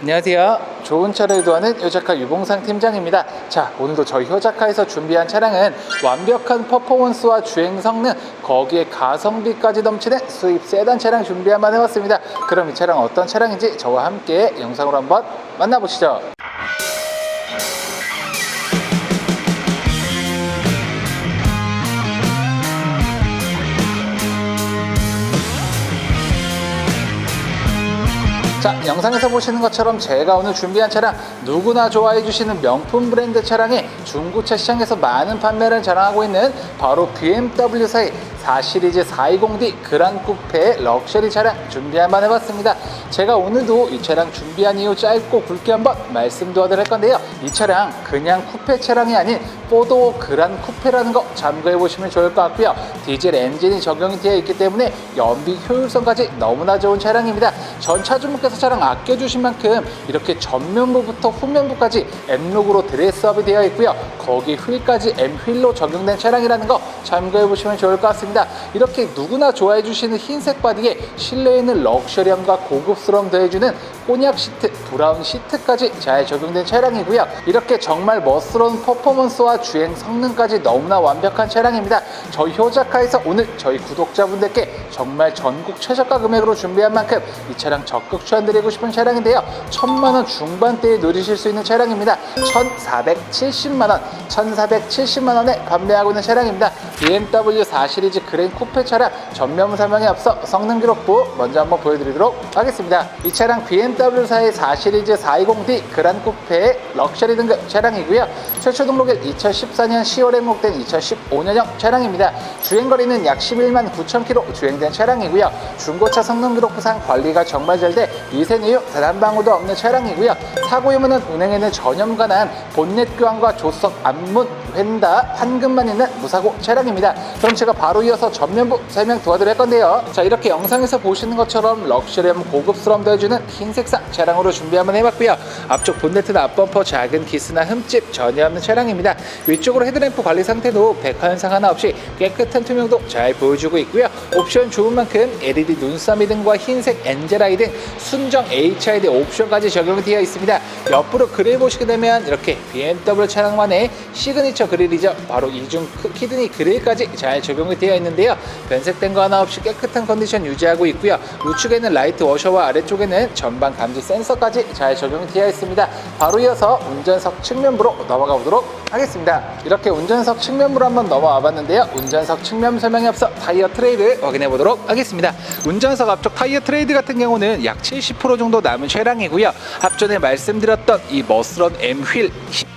안녕하세요. 좋은 차를 유도하는 효자카 유봉상 팀장입니다. 자, 오늘도 저희 효자카에서 준비한 차량은 완벽한 퍼포먼스와 주행 성능, 거기에 가성비까지 넘치는 수입 세단 차량 준비 한번 해봤습니다. 그럼 이 차량 어떤 차량인지 저와 함께 영상으로 한번 만나보시죠. 자, 영상에서 보시는 것처럼 제가 오늘 준비한 차량 누구나 좋아해 주시는 명품 브랜드 차량이 중고차 시장에서 많은 판매를 자랑하고 있는 바로 BMW사의 4 시리즈 420D 그란 쿠페 럭셔리 차량 준비 한번 해봤습니다. 제가 오늘도 이 차량 준비한 이유 짧고 굵게 한번 말씀드리도록 할 건데요. 이 차량 그냥 쿠페 차량이 아닌 포도 그란 쿠페라는 거 참고해 보시면 좋을 것 같고요. 디젤 엔진이 적용이 되어 있기 때문에 연비 효율성까지 너무나 좋은 차량입니다. 전 차주분께서 차량 아껴주신 만큼 이렇게 전면부부터 후면부까지 M룩으로 드레스업이 되어 있고요. 거기 휠까지 M 휠로 적용된 차량이라는 거 참고해 보시면 좋을 것 같습니다. 이렇게 누구나 좋아해 주시는 흰색 바디에 실내에 있는 럭셔리함과 고급스러움 더해주는 꼬냑 시트, 브라운 시트까지 잘 적용된 차량이고요. 이렇게 정말 멋스러운 퍼포먼스와 주행 성능까지 너무나 완벽한 차량입니다. 저희 효자카에서 오늘 저희 구독자분들께 정말 전국 최저가 금액으로 준비한 만큼 이 차량 적극 추천드리고 싶은 차량인데요. 천만 원 중반대에 누리실 수 있는 차량입니다. 1,470만 원, 1,470만 원에 판매하고 있는 차량입니다. BMW 4 시리즈 그랜 쿠페 차량 전면 설명에 앞서 성능 기록부 먼저 한번 보여드리도록 하겠습니다. 이 차량 BMW사의 4 시리즈 420D 그란 쿠페 럭셔리 등급 차량이고요. 최초 등록일 2014년 10월에 목된 2015년형 차량입니다. 주행거리는 약 11만 9천 킬로 주행된 차량이고요. 중고차 성능 기록부상 관리가 정말 잘 돼 미세 이유 단한 방울도 없는 차량이고요. 사고 유무는 운행에는 전염관한 본넷 교환과 조수석 앞문 휀다 환금만 있는 무사고 차량입니다. 그럼 제가 바로 이어서 전면부 설명 도와드릴 건데요. 자 이렇게 영상에서 보시는 것처럼 럭셔리함 고급스러움 더해주는 흰 색상 차량으로 준비 한번 해봤고요. 앞쪽 본네트나 앞범퍼 작은 기스나 흠집 전혀 없는 차량입니다. 위쪽으로 헤드램프 관리 상태도 백화 현상 하나 없이 깨끗한 투명도 잘 보여주고 있고요. 옵션 좋은 만큼 LED 눈싸미 등과 흰색 엔젤아이 등 순정 HID 옵션까지 적용이 되어 있습니다. 옆으로 그릴 보시게 되면 이렇게 BMW 차량만의 시그니처 그릴이죠. 바로 이중 키드니 그릴까지 잘 적용이 되어 있는 데요. 변색된 거 하나 없이 깨끗한 컨디션 유지하고 있고요. 우측에는 라이트 워셔와 아래쪽에는 전방 감지 센서까지 잘 적용이 되어 있습니다. 바로 이어서 운전석 측면부로 넘어가 보도록 하겠습니다. 이렇게 운전석 측면부로 한번 넘어와 봤는데요. 운전석 측면 설명에 앞서 타이어 트레이드 확인해 보도록 하겠습니다. 운전석 앞쪽 타이어 트레이드 같은 경우는 약 70% 정도 남은 차량이고요. 앞전에 말씀드렸던 이 머스런 M 휠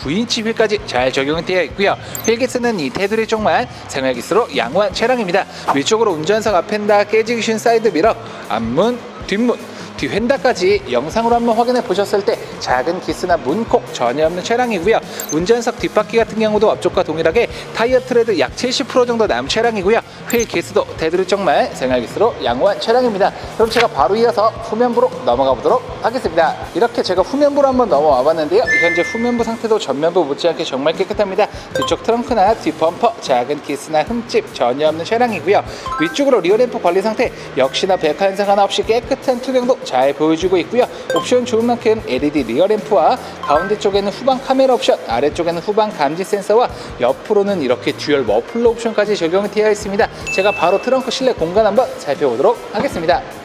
19인치 휠까지 잘 적용이 되어 있고요. 휠기스는 이 테두리 쪽만 생활기스로 양호한 차량입니다. 위쪽으로 운전석 앞엔다 깨지기 쉬운 사이드 미러, 앞문, 뒷문 뒤 휀다까지 영상으로 한번 확인해 보셨을 때 작은 기스나 문콕 전혀 없는 차량이고요. 운전석 뒷바퀴 같은 경우도 앞쪽과 동일하게 타이어 트레드 약 70% 정도 남은 차량이고요. 휠 기스도 테두리 쪽만 생활 기스로 양호한 차량입니다. 그럼 제가 바로 이어서 후면부로 넘어가 보도록 하겠습니다. 이렇게 제가 후면부로 한번 넘어와 봤는데요. 현재 후면부 상태도 전면부 못지않게 정말 깨끗합니다. 뒤쪽 트렁크나 뒷범퍼 작은 기스나 흠집 전혀 없는 차량이고요. 위쪽으로 리어램프 관리 상태 역시나 백화 현상 하나 없이 깨끗한 투명도 잘 보여주고 있고요. 옵션 좋은 만큼 LED 리어 램프와 가운데 쪽에는 후방 카메라 옵션, 아래쪽에는 후방 감지 센서와 옆으로는 이렇게 듀얼 머플러 옵션까지 적용이 되어 있습니다. 제가 바로 트렁크 실내 공간 한번 살펴보도록 하겠습니다.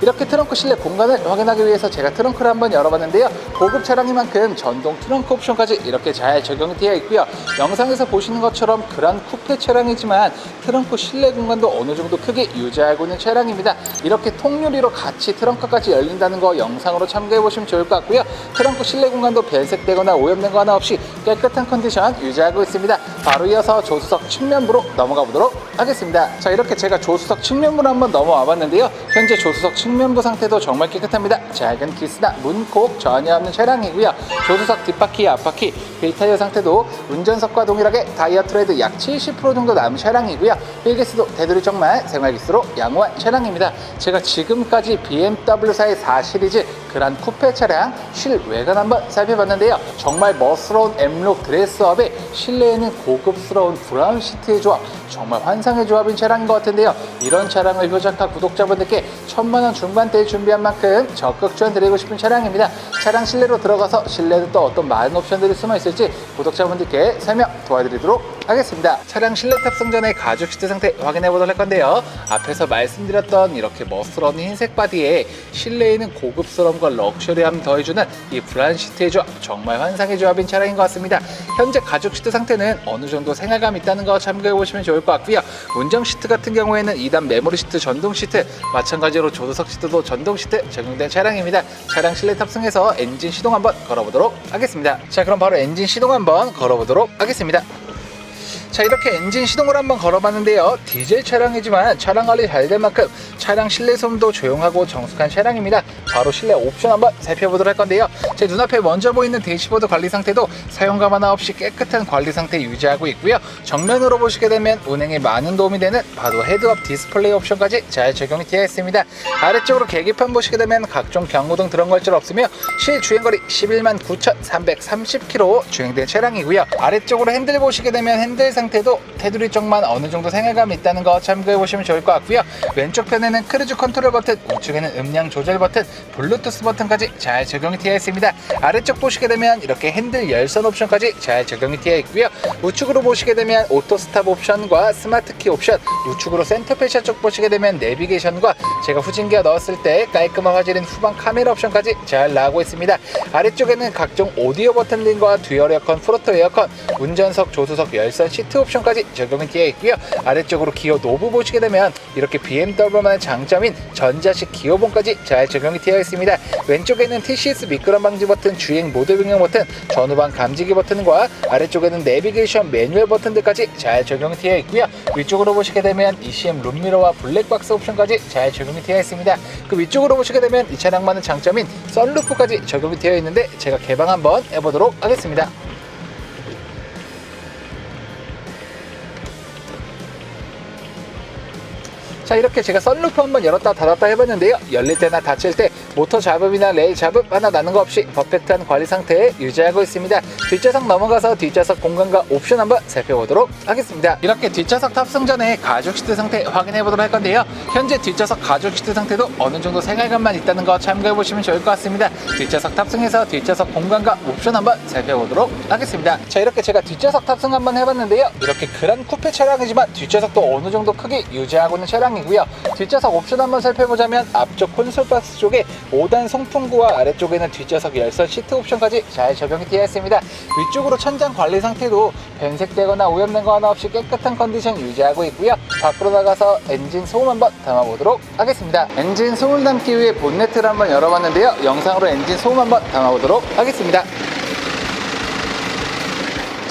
이렇게 트렁크 실내 공간을 확인하기 위해서 제가 트렁크를 한번 열어봤는데요. 고급 차량이만큼 전동 트렁크 옵션까지 이렇게 잘 적용이 되어 있고요. 영상에서 보시는 것처럼 그란 쿠페 차량이지만 트렁크 실내 공간도 어느 정도 크게 유지하고 있는 차량입니다. 이렇게 통유리로 같이 트렁크까지 열린다는 거 영상으로 참고해 보시면 좋을 것 같고요. 트렁크 실내 공간도 변색되거나 오염된 거 하나 없이 깨끗한 컨디션 유지하고 있습니다. 바로 이어서 조수석 측면부로 넘어가 보도록 하겠습니다. 자 이렇게 제가 조수석 측면부로 한번 넘어와 봤는데요. 현재 조수석 측면부 상태도 정말 깨끗합니다. 작은 기스나 문콕 전혀 없는 차량이고요. 조수석 뒷바퀴, 앞바퀴, 휠타이어 상태도 운전석과 동일하게 타이어 트레드 약 70% 정도 남은 차량이고요. 휠기스도 테두리 정말 생활기스로 양호한 차량입니다. 제가 지금까지 BMW사의 4 시리즈 그란 쿠페 차량 실외관 한번 살펴봤는데요. 정말 멋스러운 M룩 드레스업에 실내에는 고급스러운 브라운 시트의 조합, 정말 환상의 조합인 차량인 것 같은데요. 이런 차량을 효자카 구독자분들께 천만 원 중반대에 준비한 만큼 적극 지원드리고 싶은 차량입니다. 차량 실내로 들어가서 실내도 또 어떤 많은 옵션들이 숨어 있을지 구독자분들께 설명 도와드리도록 하겠습니다. 차량 실내 탑승 전에 가죽 시트 상태 확인해 보도록 할 건데요. 앞에서 말씀드렸던 이렇게 멋스러운 흰색 바디에 실내에는 고급스러움 과 럭셔리함 더해주는 이 브란 시트의 조합 정말 환상의 조합인 차량인 것 같습니다. 현재 가죽 시트 상태는 어느 정도 생활감 있다는 거 참고해 보시면 좋을 것 같고요. 운정 시트 같은 경우에는 2단 메모리 시트 전동 시트 마찬가지로 조수석 시트도 전동 시트 적용된 차량입니다. 차량 실내 탑승해서 엔진 시동 한번 걸어보도록 하겠습니다. 자 그럼 바로 엔진 시동 한번 걸어보도록 하겠습니다. 자 이렇게 엔진 시동을 한번 걸어봤는데요. 디젤 차량이지만 차량 관리 잘된 만큼 차량 실내 소음도 조용하고 정숙한 차량입니다. 바로 실내 옵션 한번 살펴보도록 할 건데요. 제 눈앞에 먼저 보이는 대시보드 관리 상태도 사용감 하나 없이 깨끗한 관리 상태 유지하고 있고요. 정면으로 보시게 되면 운행에 많은 도움이 되는 바로 헤드업 디스플레이 옵션까지 잘 적용이 되어 있습니다. 아래쪽으로 계기판 보시게 되면 각종 경고등 들어온 걸줄 없으며 실 주행거리 11만 9,330km 주행된 차량이고요. 아래쪽으로 핸들 보시게 되면 핸들 상태 도 테두리 쪽만 어느 정도 생활감이 있다는 거 참고해 보시면 좋을 것 같고요. 왼쪽 편에는 크루즈 컨트롤 버튼, 우측에는 음량 조절 버튼, 블루투스 버튼까지 잘 적용이 되어 있습니다. 아래쪽 보시게 되면 이렇게 핸들 열선 옵션까지 잘 적용이 되어 있고요. 우측으로 보시게 되면 오토 스탑 옵션과 스마트 키 옵션, 우측으로 센터 페시아 쪽 보시게 되면 내비게이션과 제가 후진기어 넣었을 때 깔끔한 화질인 후방 카메라 옵션까지 잘 나오고 있습니다. 아래쪽에는 각종 오디오 버튼 등과 듀얼 에어컨, 프로토 에어컨, 운전석, 조수석, 열선, 시트 옵션까지 적용이 되어 있고요. 아래쪽으로 기어 노브 보시게 되면 이렇게 BMW만의 장점인 전자식 기어봉까지 잘 적용이 되어 있습니다. 왼쪽에는 TCS 미끄럼 방지 버튼, 주행 모드 변경 버튼, 전후방 감지기 버튼과 아래쪽에는 내비게이션 매뉴얼 버튼들까지 잘 적용이 되어 있고요. 위쪽으로 보시게 되면 ECM 룸미러와 블랙박스 옵션까지 잘 적용이 되어 있습니다. 그 위쪽으로 보시게 되면 이 차량만의 장점인 썬루프까지 적용이 되어 있는데 제가 개방 한번 해보도록 하겠습니다. 자 이렇게 제가 썬루프 한번 열었다 닫았다 해봤는데요. 열릴 때나 닫힐 때 모터 잡음이나 레일 잡음 하나 나는 거 없이 퍼펙트한 관리 상태에 유지하고 있습니다. 뒷좌석 넘어가서 뒷좌석 공간과 옵션 한번 살펴보도록 하겠습니다. 이렇게 뒷좌석 탑승 전에 가죽 시트 상태 확인해 보도록 할 건데요. 현재 뒷좌석 가죽 시트 상태도 어느 정도 생활감만 있다는 거 참고해 보시면 좋을 것 같습니다. 뒷좌석 탑승해서 뒷좌석 공간과 옵션 한번 살펴보도록 하겠습니다. 자 이렇게 제가 뒷좌석 탑승 한번 해봤는데요. 이렇게 그란 쿠페 차량이지만 뒷좌석도 어느 정도 크게 유지하고 있는 차량 이고요 뒷좌석 옵션 한번 살펴보자면 앞쪽 콘솔 박스 쪽에 5단 송풍구와 아래쪽에는 뒷좌석 열선 시트 옵션까지 잘 적용이 되어 있습니다. 위쪽으로 천장 관리 상태도 변색되거나 오염된 거 하나 없이 깨끗한 컨디션 유지하고 있고요. 밖으로 나가서 엔진 소음 한번 담아보도록 하겠습니다. 엔진 소음 담기 위해 본네트를 한번 열어봤는데요. 영상으로 엔진 소음 한번 담아보도록 하겠습니다.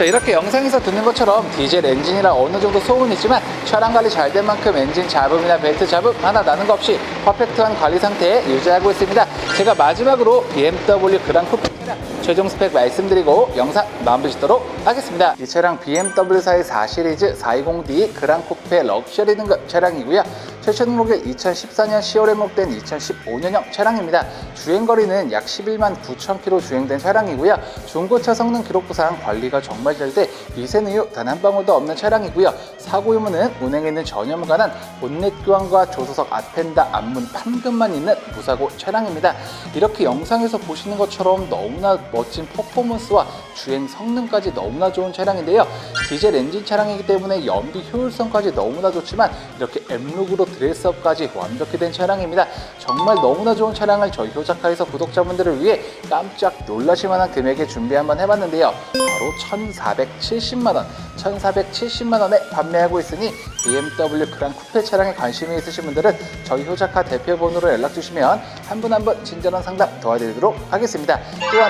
자 이렇게 영상에서 듣는 것처럼 디젤 엔진이라 어느 정도 소음은 있지만 차량 관리 잘 된 만큼 엔진 잡음이나 벨트 잡음 하나 나는 거 없이 퍼펙트한 관리 상태에 유지하고 있습니다. 제가 마지막으로 BMW 그랑 쿠페 차량 최종 스펙 말씀드리고 영상 마무리 짓도록 하겠습니다 이 차량 BMW사의 4시리즈 420D 그랑 쿠페 럭셔리 등급 차량이고요 최초 등록일 2014년 10월에 등록된 2015년형 차량입니다. 주행거리는 약 11만 9천 킬로 주행된 차량이고요. 중고차 성능 기록부상 관리가 정말 잘 돼 미세 누유 단 한 방울도 없는 차량이고요. 사고 유무는 운행에는 전혀 무관한 본넷 교환과 조수석 앞펜다 앞문 판금만 있는 무사고 차량입니다. 이렇게 영상에서 보시는 것처럼 너무 나 멋진 퍼포먼스와 주행 성능까지 너무나 좋은 차량인데요. 디젤 엔진 차량이기 때문에 연비 효율성까지 너무나 좋지만 이렇게 M룩으로 드레스업까지 완벽히 된 차량입니다. 정말 너무나 좋은 차량을 저희 효자카에서 구독자분들을 위해 깜짝 놀라실 만한 금액에 준비 한번 해봤는데요. 바로 1,470만 원, 1,470만 원에 판매하고 있으니 BMW 그랑 쿠페 차량에 관심이 있으신 분들은 저희 효자카 대표 번호로 연락 주시면 한 분 한 분 친절한 상담 도와드리도록 하겠습니다. 또한